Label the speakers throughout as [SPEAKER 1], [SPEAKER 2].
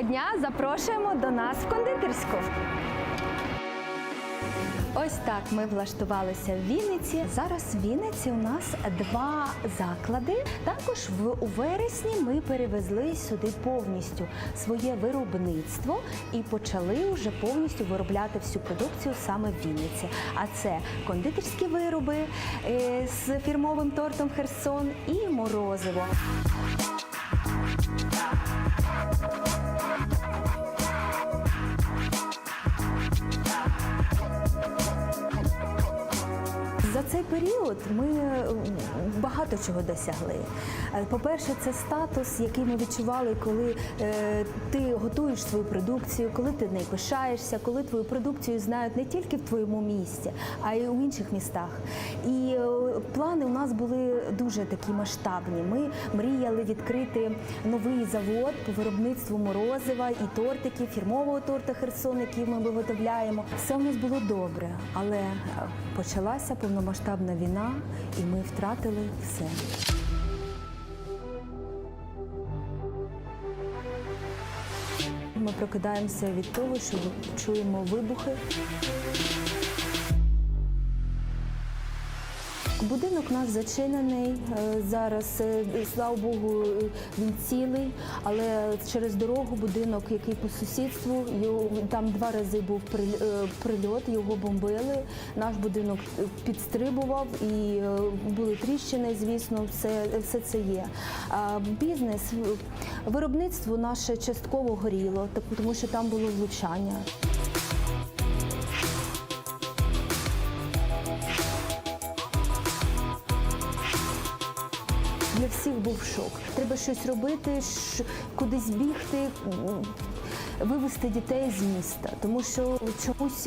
[SPEAKER 1] Доброго дня! Запрошуємо до нас в кондитерську. Ось так ми влаштувалися в Вінниці. Зараз в Вінниці у нас два заклади. Також в у вересні ми перевезли сюди повністю своє виробництво і почали вже повністю виробляти всю продукцію саме в Вінниці. А це кондитерські вироби е, з фірмовим тортом Херсон і морозиво. Цей період ми е, багато чого досягли. Е, По-перше, це статус, який ми відчували, коли е, ти готуєш свою продукцію, коли ти нею пишаєшся, коли твою продукцію знають не тільки в твоєму місті, а й у інших містах. І плани у нас були дуже такі масштабні. Ми мріяли відкрити новий завод по виробництву морозива і тортиків, фірмового торта Херсон, який ми виготовляємо. Все у нас було добре, але почалася повномасштабна війна, і ми втратили все. Ми прокидаємося від того, що чуємо вибухи. Будинок у нас зачинений е, зараз. е, Слава Богу, він цілий, але через дорогу будинок, який по сусідству, його- там два рази був е, прильот, його бомбили. Наш будинок підстрибував і були тріщини, звісно, все, все це є. А бізнес, виробництво наше частково горіло, тому що там було влучання. Для всіх був шок. Треба щось робити, ш- кудись бігти, вивести дітей з міста. Тому що чомусь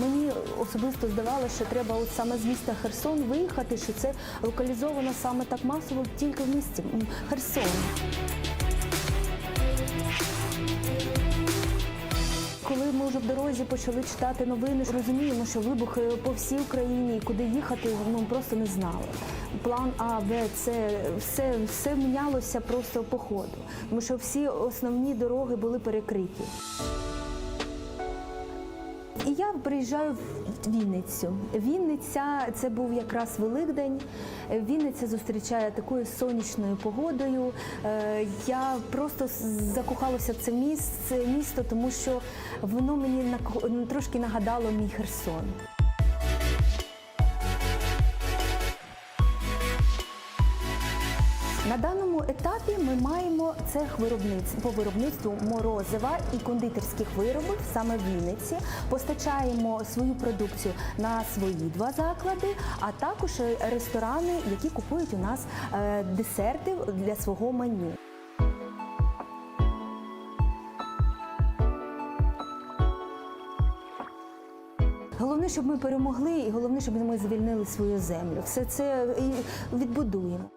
[SPEAKER 1] мені особисто здавалося, що треба от саме з міста Херсон виїхати, що це локалізовано саме так масово тільки в місті Херсон. Коли ми вже в дорозі почали читати новини, розуміємо, що вибухи по всій Україні, куди їхати, ну просто не знали. План А, Б, С, все, все мінялося просто по ходу, тому що всі основні дороги були перекриті. Я приїжджаю в Вінницю. Вінниця це був якраз Великдень. Вінниця зустрічає такою сонячною погодою. Е, Я просто закохалася в це місце, місто, тому що воно мені трошки нагадало мій Херсон. На даному етапі ми маємо цех виробництв по виробництву морозива і кондитерських виробів саме в Вінниці. Постачаємо свою продукцію на свої два заклади, а також ресторани, які купують у нас е, десерти для свого меню. Головне, щоб ми перемогли, і головне, щоб ми звільнили свою землю. Все це і відбудуємо.